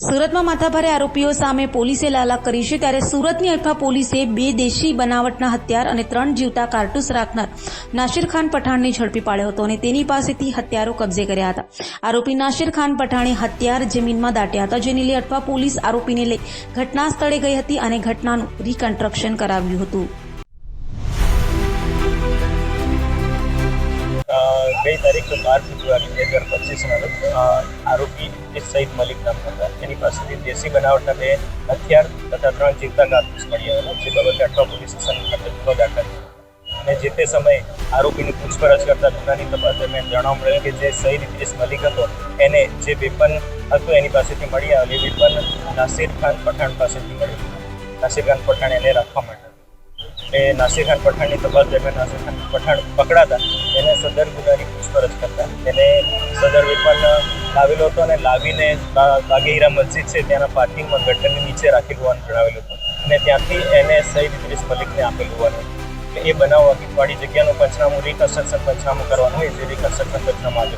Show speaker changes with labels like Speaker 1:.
Speaker 1: સુરતમાં માથાભારે આરોપીઓ સામે પોલીસે લાલા કરી છે ત્યારે સુરતની અલ્ફા પોલીસે બે દેશી બનાવટના હથિયાર અને ત્રણ જીવતા કારતૂસ રાખનાર નાસિર ખાન પઠાણને ઝડપી પાડ્યો હતો અને તેની પાસેથી હથિયારો કબજે કર્યા હતા. આરોપી નાસિર ખાન પઠાણે હથિયાર જમીનમાં દાટ્યા હતા, જેને લઈ અલ્ફા પોલીસ આરોપીને લઈ ઘટના સ્થળે ગઈ હતી અને ઘટનાનું રિકન્સ્ટ્રક્શન કરાવ્યું હતું.
Speaker 2: ગઈ તારીખ બાર ફેબ્રુઆરી બે હજાર પચીસના રોજ આરોપી સઈદ મલિક નામ હતા. એની પાસેથી દેશી બનાવટના બે હથિયાર તથા ત્રણ જીવતા કારતૂસ મળી આવેલા જે બાબતે અઠવા પોલીસ સ્ટેશન ખાતે ગુનો દાખલ અને જે તે સમયે આરોપીની પૂછપરછ કરતા ગુનાની તપાસ દરમિયાન જાણવા મળેલ કે જે સઈદ ઇદ્રીસ મલિક હતો, એને જે વેપન હતું એની પાસેથી મળી આવેલી વેપન નાસિર ખાન પઠાણ પાસેથી મળ્યું નાસિર ખાન પઠાણ એને રાખવા માટે એ નાસિર ખાન પઠાણની તપાસ દરમિયાન નાસિર પઠાણ પકડાતા, એને સદર ગુનાની પૂછપરછ કરતા. એને સદર વેપન લાવેલો હતો અને લાવીને બાગેરા મસ્જિદ છે, ત્યાંના પાર્કિંગમાં ગટરની નીચે રાખેલું હોવાનું જણાવેલું હતું. અને ત્યાંથી એને સઈદ ઇદ્રીસ મલિકને આપેલું હોવાનું એ બનાવ વાળી જગ્યાનું પંચનામું રિકન્સ્ટ્રક્શન પંચનામું કરવાનું હોય, જે રિકન્સ્ટ્રક્શન પંચનામું આજે